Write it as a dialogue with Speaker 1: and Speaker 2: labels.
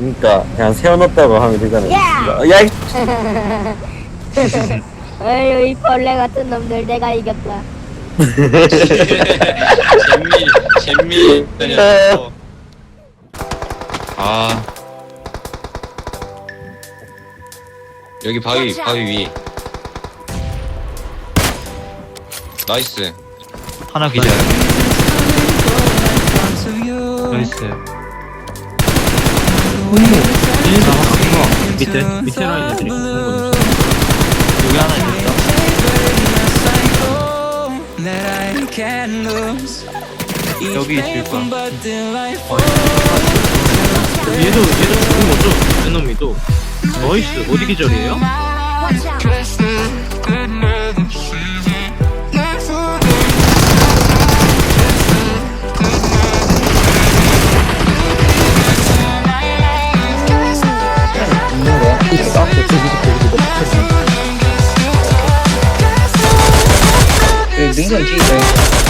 Speaker 1: 그니까 그냥 세워놓었다고 하면 되잖아
Speaker 2: 야!
Speaker 1: 야 이-
Speaker 2: 어휴 이 벌레 같은 놈들 내가 이겼다
Speaker 3: 잼미 잼미. 아 여기 바위 바위 위 나이스
Speaker 4: 하나 기절. 나이스. 오! 인사 하나 밑에 밑에 라인들이 좋은 거 있어. 여기 하나 있다. 여기 있을 거야. 어, 얘도 얘도 죽은 거죠? 이놈이도. 나이스. 어디 기절이에요?
Speaker 5: 그 능선 뒤에 있어요.